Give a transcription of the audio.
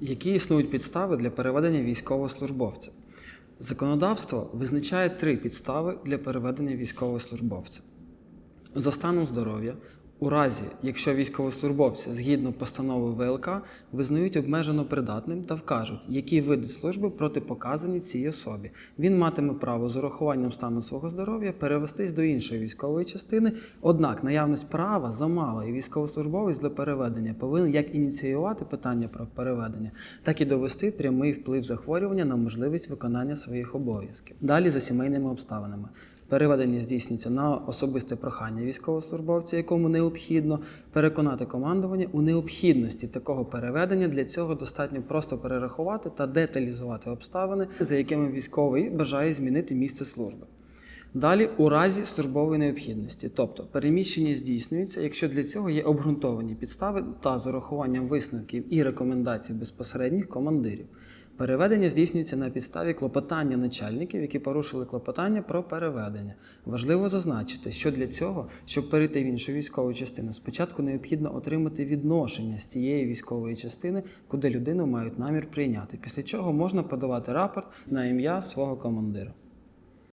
Які існують підстави для переведення військовослужбовця? Законодавство визначає три підстави для переведення військовослужбовця. За станом здоров'я, у разі, якщо військовослужбовця згідно постанови ВЛК визнають обмежено придатним та вкажуть, які види служби протипоказані цій особі, він матиме право з урахуванням стану свого здоров'я перевестись до іншої військової частини. Однак наявність права замало, і військовослужбовець для переведення повинен як ініціювати питання про переведення, так і довести прямий вплив захворювання на можливість виконання своїх обов'язків. Далі за сімейними обставинами. Переведення здійснюється на особисте прохання військовослужбовця, якому необхідно переконати командування у необхідності такого переведення. Для цього достатньо просто перерахувати та деталізувати обставини, за якими військовий бажає змінити місце служби. Далі у разі службової необхідності, тобто переміщення здійснюється, якщо для цього є обґрунтовані підстави та з урахуванням висновків і рекомендацій безпосередніх командирів. Переведення здійснюється на підставі клопотання начальників, які порушили клопотання про переведення. Важливо зазначити, що для цього, щоб перейти в іншу військову частину, спочатку необхідно отримати відношення з тієї військової частини, куди людину мають намір прийняти. Після чого можна подавати рапорт на ім'я свого командира.